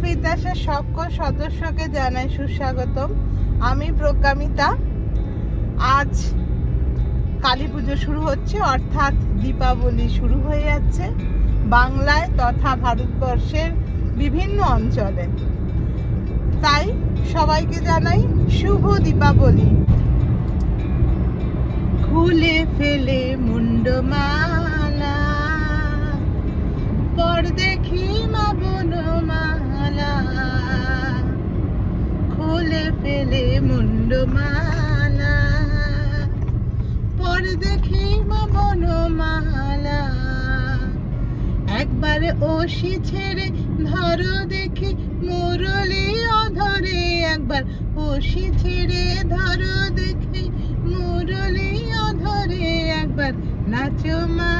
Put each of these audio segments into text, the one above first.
বিদ্যাসের সকল সদস্যকে জানাই সুস্বাগতম। আমি প্রজ্ঞামিতা। আজ কালী পুজো শুরু হচ্ছে, অর্থাৎ দীপাবলি শুরু হয়ে যাচ্ছে বাংলায় তথা ভারতবর্ষের বিভিন্ন অঞ্চলে। তাই সবাইকে জানাই শুভ দীপাবলি। খুলে ফেলে মুন্ডমালা খুলে ফেলে মুন্ডমালা পর দেখি মা বনমালা। একবার ওষি ছেড়ে ধরো দেখি মুরলি অধরে। একবার ওষি ছেড়ে ধরো দেখি মুরলি অধরে। একবার নাচো মা,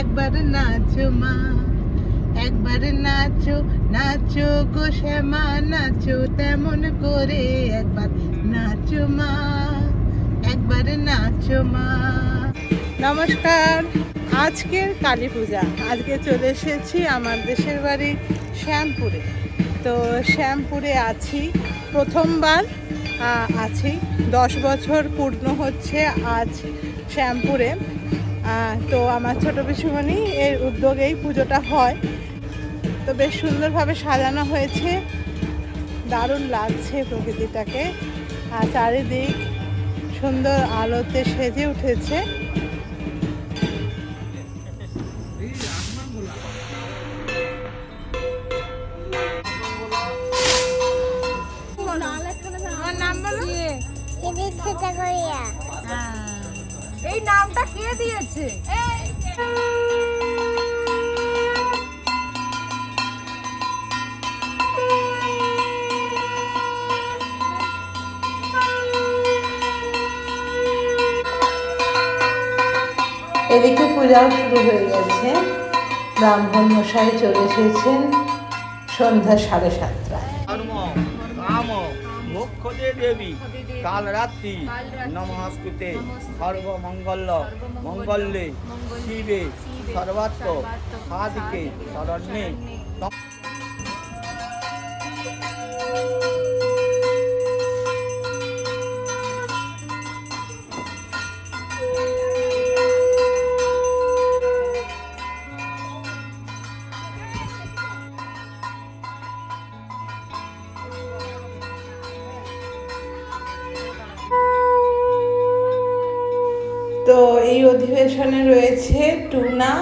একবার নাচো মা। একবার নাচো নাচো গো শ্যামা, নাচো তেমন করে একবার। নাচো মা, একবার নাচো মা। নমস্কার আজকের কালী পূজা। আজকে চলে এসেছি আমার দেশের বাড়ি শ্যামপুরে। তো শ্যামপুরে আছি, প্রথমবার আছি। দশ বছর পূর্ণ হচ্ছে আজ শ্যামপুরে। তো আমার ছোট পিসুমণি এর উদ্যোগেই পুজোটা হয়। তো বেশ সুন্দরভাবে সাজানো হয়েছে। দারুণ লাগছে প্রকৃতিটাকে। আর চারিদিক সুন্দর আলোতে সেজে উঠেছে। আমার নাম বলো? এই নামটা কে দিয়েছে? এদিকে পূজাও শুরু হয়ে গেছে। ব্রাহ্মণ মশাই চলে এসেছেন সন্ধ্যা সাড়ে কাম মোক্ষদে দেবী কাল রাত্রি নমস্কৃতে সর্বমঙ্গল মঙ্গলে শিবে সর্বাত্ম সাধিকে শরণ্যে তো এই অধিবেশনে রয়েছে টুনা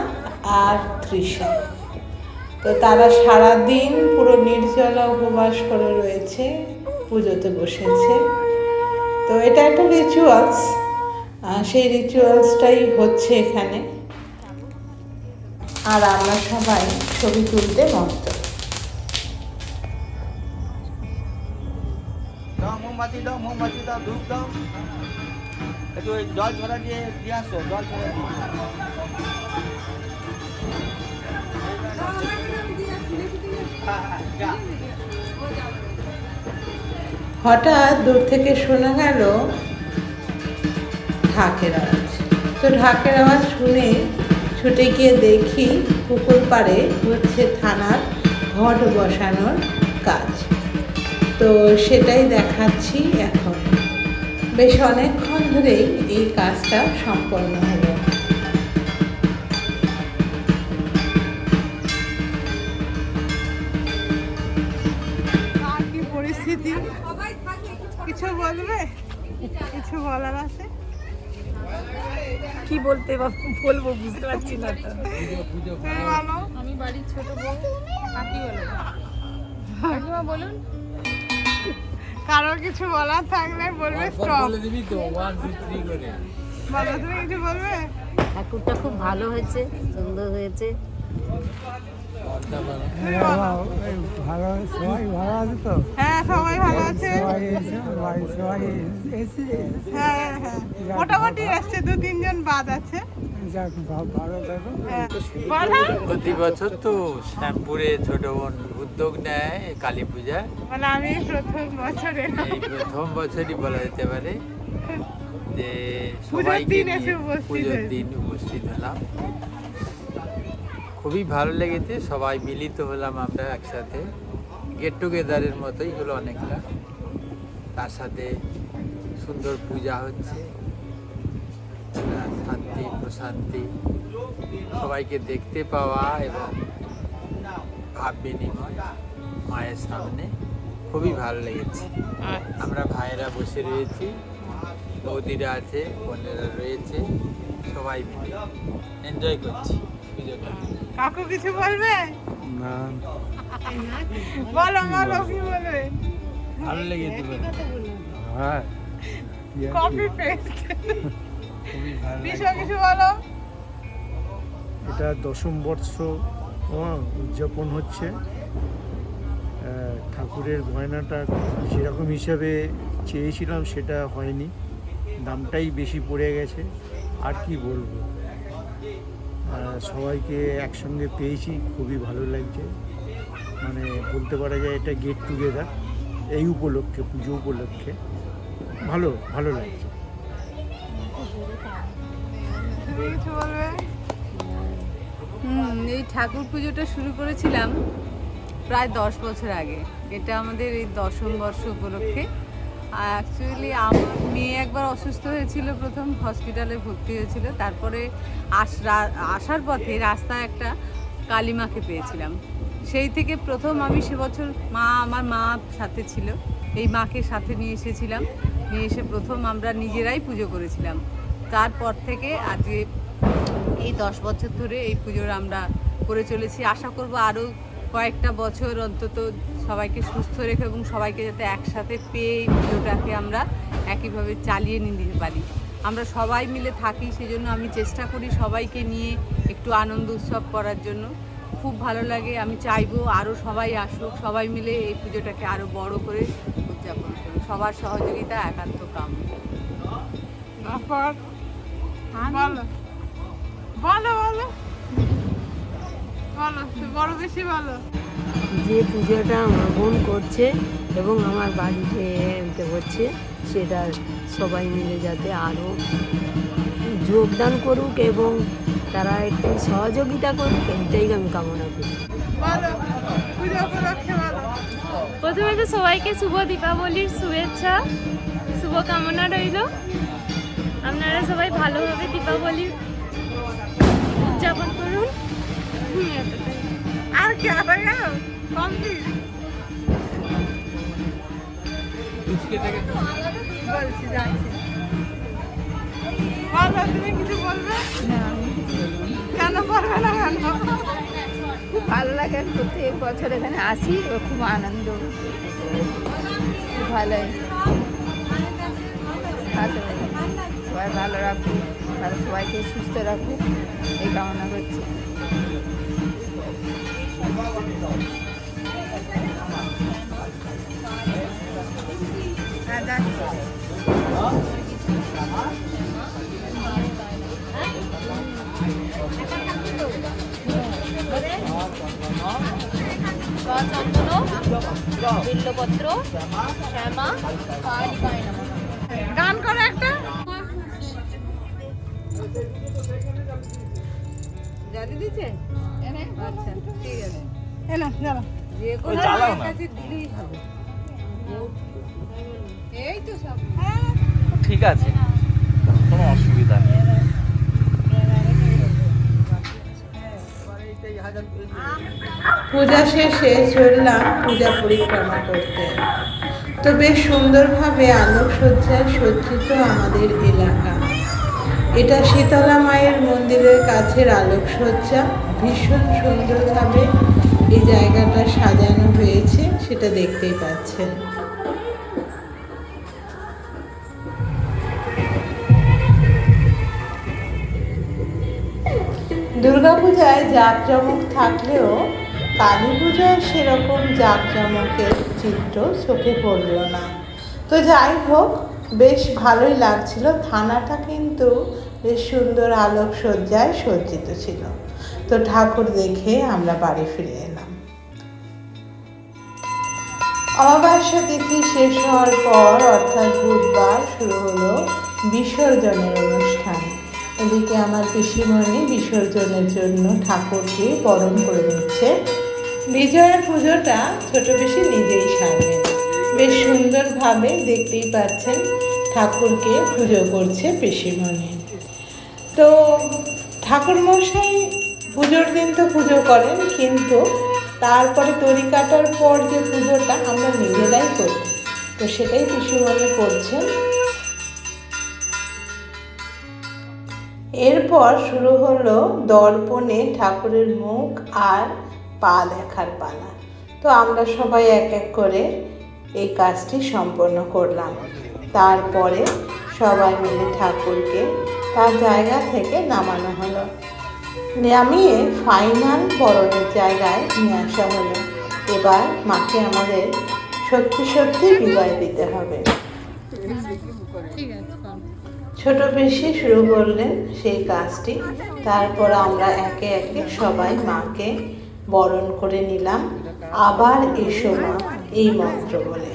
আর তৃষা। তো তারা সারা দিন পুরো নির্জলা উপবাস করে রয়েছে, পুজোতে বসেছে। তো এটা একটা রিচুয়ালস সেই রিচুয়ালসটাই হচ্ছে এখানে। আর আমরা সবাই ছবি তুলতে দাও মোমবাতি দাও মোমবাতি দাও ধূপ দাও একটু ওই জল ছড়া দিয়ে দিয়ে আসো, জল ছড়া দিয়ে। হঠাৎ দূর থেকে শোনা গেল ঢাকের আওয়াজ। তো ঢাকের আওয়াজ শুনে ছুটে গিয়ে দেখি পুকুর পাড়ে হচ্ছে থানার ঘট বসানোর কাজ। তো সেটাই দেখাচ্ছি এখন। বেশ অনেকক্ষণ ধরেই এই কাজটা সম্পন্ন হলো। পরিস্থিতি? কিছু বলবে? কিছু বলার আছে? কি বলতে বা বলব বুঝতে পারছি না তো। আমি বাড়ির ছোট বউ কাকি বলে। কাকিমা বলুন। কারোর কিছু বলার থাকলে বলবে স্টপ বলো তুমি কিছু বলবে? ঠাকুরটা খুব ভালো হয়েছে সুন্দর হয়েছে। ভালো সবাই ভালো আছে তো? হ্যাঁ সবাই ভালো আছে। সবাই সবাই এসে হ্যাঁ হ্যাঁ, মোটামুটি এসছে দু তিনজন বাদ আছে। হ্যাঁ। প্রতি বছর তো শ্যামপুরে ছোট বোন উদ্যোগ নেয় কালী পূজা। মানে আমি প্রথম বছরে এই প্রথম বছরই বলা যেতে পারে যে পুজোর সবাইকে পুজোর দিন উপস্থিত হলাম। খুবই ভালো লেগেছে সবাই মিলিত হলাম আমরা একসাথে। গেট টুগেদারের মতোই হলো অনেকটা। তার সাথে সুন্দর পূজা হচ্ছে শান্তি প্রশান্তি সবাইকে দেখতে পাওয়া এবং ভাব বিনিময় মায়ের সামনে খুবই ভালো লেগেছে। আমরা ভাইয়েরা বসে রয়েছি বৌদিরা আছে বোনেরা রয়েছে সবাই মিলে। এনজয় করছি। পুজোটা। কাকু কিছু বলবে? না। বলো বলো কি বলবে? ভালো লেগেছে। হ্যাঁ। কপি পেস্ট ভালো কিছু বলো। এটা দশম বর্ষ উদযাপন হচ্ছে। ঠাকুরের গয়নাটা যেরকম হিসাবে চেয়েছিলাম সেটা হয়নি। দামটাই বেশি পড়ে গেছে। আর কি বলব? সবাইকে একসঙ্গে পেয়েছি, খুবই ভালো লাগছে। মানে বলতে পারা যায় এটা গেট টুগেদার এই উপলক্ষে, পুজো উপলক্ষে। ভালো ভালো লাগছে। এই ঠাকুর পুজোটা শুরু করেছিলাম প্রায় দশ বছর আগে। এটা আমাদের এই দশম বর্ষ উপলক্ষে। অ্যাকচুয়ালি আমার মেয়ে একবার অসুস্থ হয়েছিল, প্রথম হসপিটালে ভর্তি হয়েছিল। তারপরে আস আসার পথে রাস্তায় একটা কালিমাকে পেয়েছিলাম। সেই থেকে প্রথম আমি সে বছর মা, আমার মা সাথে ছিল। এই মাকে সাথে নিয়ে এসেছিলাম। নিয়ে এসে প্রথম আমরা নিজেরাই পুজো করেছিলাম। তারপর থেকে আজকে এই দশ বছর ধরে এই পুজোর আমরা করে চলেছি। আশা করব আরও কয়েকটা বছর অন্তত সবাইকে সুস্থ রেখে এবং সবাইকে যাতে একসাথে পেয়ে এই পুজোটাকে আমরা একইভাবে চালিয়ে নিতে পারি। আমরা সবাই মিলে থাকি, সেজন্য আমি চেষ্টা করি সবাইকে নিয়ে একটু আনন্দ উৎসব করার জন্য। খুব ভালো লাগে, আমি চাইব আরও সবাই আসুক, সবাই মিলে এই পুজোটাকে আরও বড় করে উদযাপন করুক। সবার সহযোগিতা একান্ত কাম তারপর? বলো। বলো বড় বেশি বলো যে পুজোটা আমার বোন করছে এবং আমার বাড়িতে এতে হচ্ছে সেটা সবাই মিলে যাতে আরও যোগদান করুক এবং তারা একটু সহযোগিতা করুক এইটাই আমি কামনা করি। প্রথমে তো সবাইকে শুভ দীপাবলির শুভেচ্ছা শুভকামনা রইল। আপনারা সবাই ভালোভাবে দীপাবলি উদযাপন করুন। আর বলছি তুমি কিছু বলবে না কেন ভালো লাগে প্রত্যেক বছর এখানে আসি খুব আনন্দ খুব ভালো ভালো সবাই ভালো রাখুক তারা সবাইকে সুস্থ রাখুক এই কামনা করছি। হ্যাঁ যাচ্ছি গান করো একটা। জানি দিচ্ছে? আচ্ছা ঠিক আছে। এই তো সব। ঠিক আছে কোনো অসুবিধা নেই। পূজা শেষে চললাম পূজা পরিক্রমা করতে। তো বেশ সুন্দরভাবে আলোকসজ্জায় সজ্জিত আমাদের এলাকা। এটা শীতলা মায়ের মন্দিরের কাছের আলোকসজ্জা। ভীষণ সুন্দরভাবে এই জায়গাটা সাজানো হয়েছে, সেটা দেখতেই পাচ্ছেন। দুর্গাপূজায় জাঁকজমক থাকলেও কালী পূজায় সেরকম জাঁকজমকের চিত্র চোখে পড়ল না। তো যাই হোক, বেশ ভালোই লাগছিল। থানাটা কিন্তু বেশ সুন্দর আলোকসজ্জায় সজ্জিত ছিল। তো ঠাকুর দেখে আমরা বাড়ি ফিরে অমাবস্যা তিথি শেষ হওয়ার পর, অর্থাৎ বুধবার, শুরু হলো বিসর্জনের অনুষ্ঠান। এদিকে আমার পিসিমণি বিসর্জনের জন্য ঠাকুরকে বরণ করে নিচ্ছে। বিজয়ার পুজোটা ছোট বেশি নিজেই সারবেন বেশ সুন্দরভাবে দেখতেই পাচ্ছেন ঠাকুরকে পুজো করছে পিসিমণি। তো ঠাকুর মশাই পুজোর দিন তো পুজো করেন, কিন্তু তারপরে তরি কাটার পর যে পুজোটা আমরা নিজেরাই করি। তো সেটাই পিসিমণি করছেন। এরপর শুরু হলো দর্পণে ঠাকুরের মুখ আর পা দেখার পালা। তো আমরা সবাই এক এক করে এই কাজটি সম্পন্ন করলাম। তারপরে সবাই মিলে ঠাকুরকে তার জায়গা থেকে নামানো হলো। নামিয়ে ফাইনাল বরণের জায়গায় নিয়ে আসা হলো। এবার মাকে আমাদের সত্যি সত্যি বিদায় দিতে হবে। ছোট বেশি শুরু করলেন সেই কাজটি। তারপর আমরা একে একে সবাই মাকে বরণ করে নিলাম। আবার এসো মা এই মন্ত্র বলে।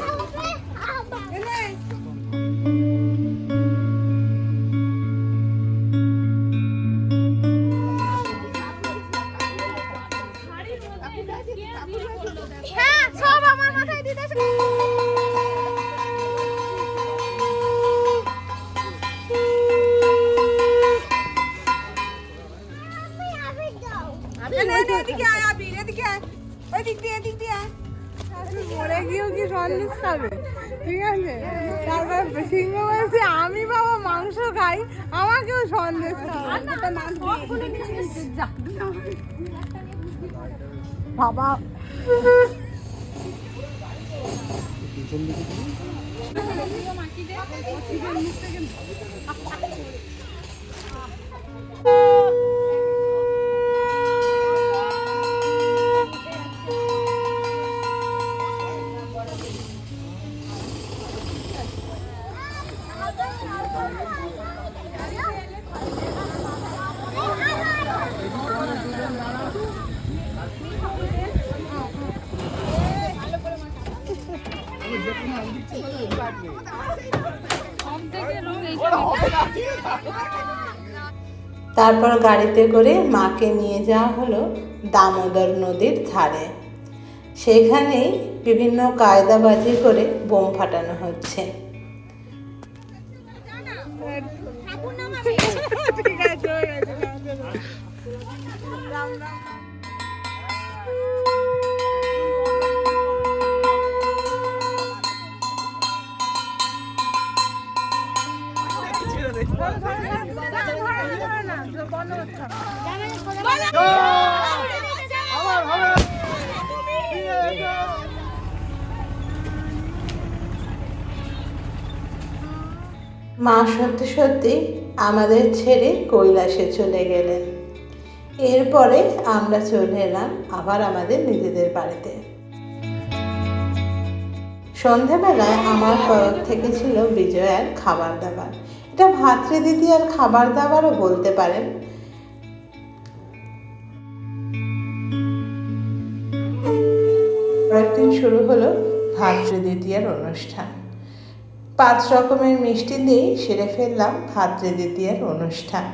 খাবে ঠিক আছে? তারপর সিংহ বলছে আমি বাবা মাংস খাই আমাকেও সন্দেশ বাবা। তারপর গাড়িতে করে মাকে নিয়ে যাওয়া হলো দামোদর নদীর ধারে। সেখানেই বিভিন্ন কায়দাবাজি করে বোম ফাটানো হচ্ছে। ঠিক আছে মা সত্যি সত্যি আমাদের ছেড়ে কৈলাসে চলে গেলেন। এরপরে আমরা চলে এলাম আবার আমাদের নিজেদের বাড়িতে। সন্ধেবেলায় আমার তরফ থেকে ছিল বিজয়ার খাবার দাবার এটা ভাতৃদিদি আর খাবার দাবারও বলতে পারেন। একদিন শুরু হলো ভাতৃদ্বিতীয়ার অনুষ্ঠান। পাঁচ রকমের মিষ্টি দিয়েই সেরে ফেললাম অনুষ্ঠান।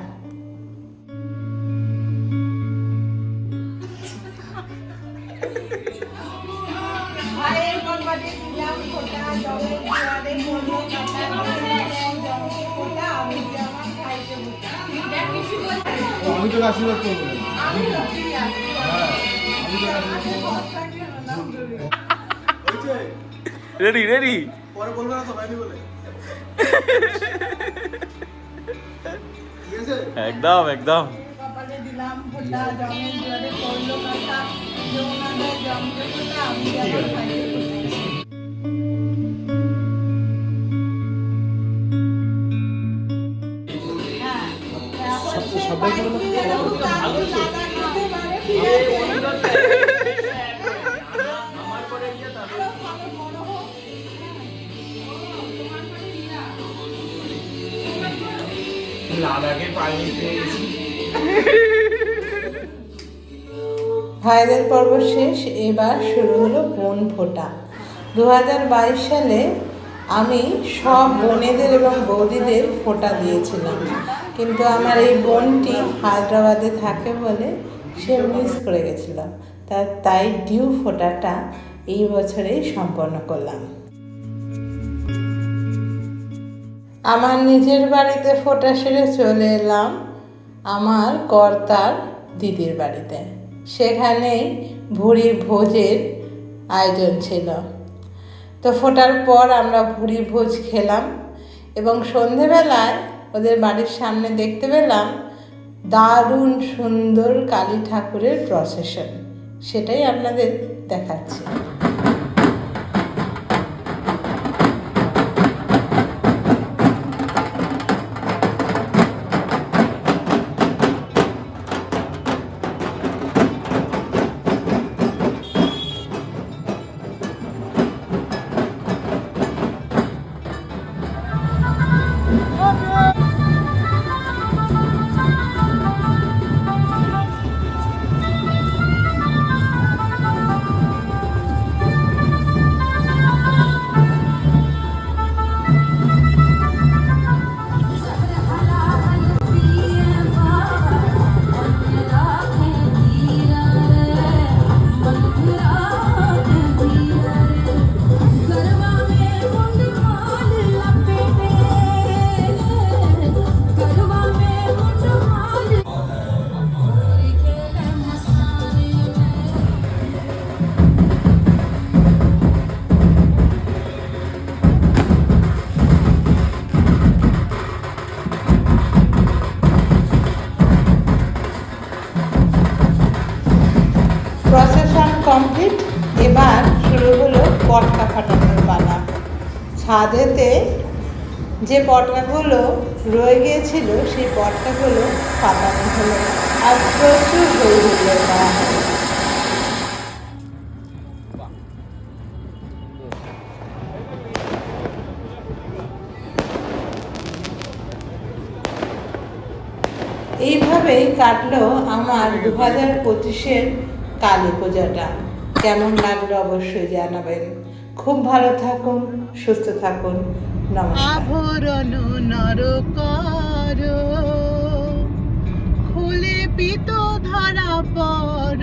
আমি তো আশীর্বাদ করব। রেডি রেডি পরে বলব না তো হয়নি বলে। একদম একদম। কপালে ভাইদের পর্ব শেষ, এবার শুরু হলো বোন ফোটা। দু হাজার বাইশ সালে আমি সব বোনেদের এবং বৌদিদের ফোঁটা দিয়েছিলাম। কিন্তু আমার এই বোনটি হায়দ্রাবাদে থাকে বলে সে মিস করে গেছিলাম। তা তাই ডিউ ফোটাটা এই বছরেই সম্পন্ন করলাম। আমার নিজের বাড়িতে ফোটা সেরে চলে এলাম আমার কর্তার দিদির বাড়িতে। সেখানেই ভুড়ি ভোজের আয়োজন ছিল। তো ফোটার পর আমরা ভুড়ি ভোজ খেলাম এবং সন্ধেবেলায় ওদের বাড়ির সামনে দেখতে পেলাম দারুণ সুন্দর কালী ঠাকুরের প্রসেশন। সেটাই আপনাদের দেখাচ্ছি। ছাদেতে যে পটকাগুলো রয়ে গিয়েছিল, সেই পটকাগুলো ফাটানো হলো। আর প্রচুর হই হলো এইভাবেই কাটলো আমার দু হাজার পঁচিশের কালী পূজাটা। কেমন লাগল অবশ্যই জানাবেন। খুব ভালো থাকুন, সুস্থ থাকুন আভরণ নর কর খুলে পিত ধরা পর,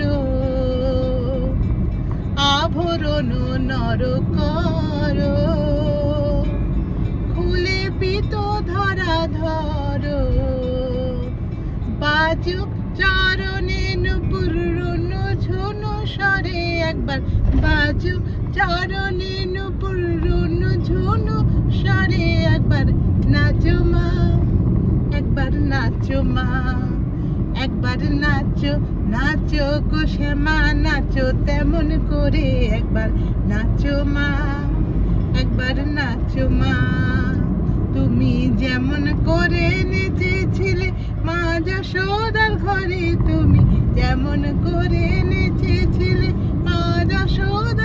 আভরণ নর কর খুলে পিত ধরা ধর, বাজুক চরণে নুপুরন ঝুনু সরে একবার বাজু চরণে নুপুরন ঝুনু, সরে একবার নাচো মা, একবার নাচো মা, একবার নাচো নাচো গো শ্যামা, নাচো তেমন করে একবার নাচো মা, একবার নাচো মা। তুমি যেমন করে নেচেছিলে মা যশোদার ঘরে, তুমি যেমন করে নেচেছিলে মা যশোদার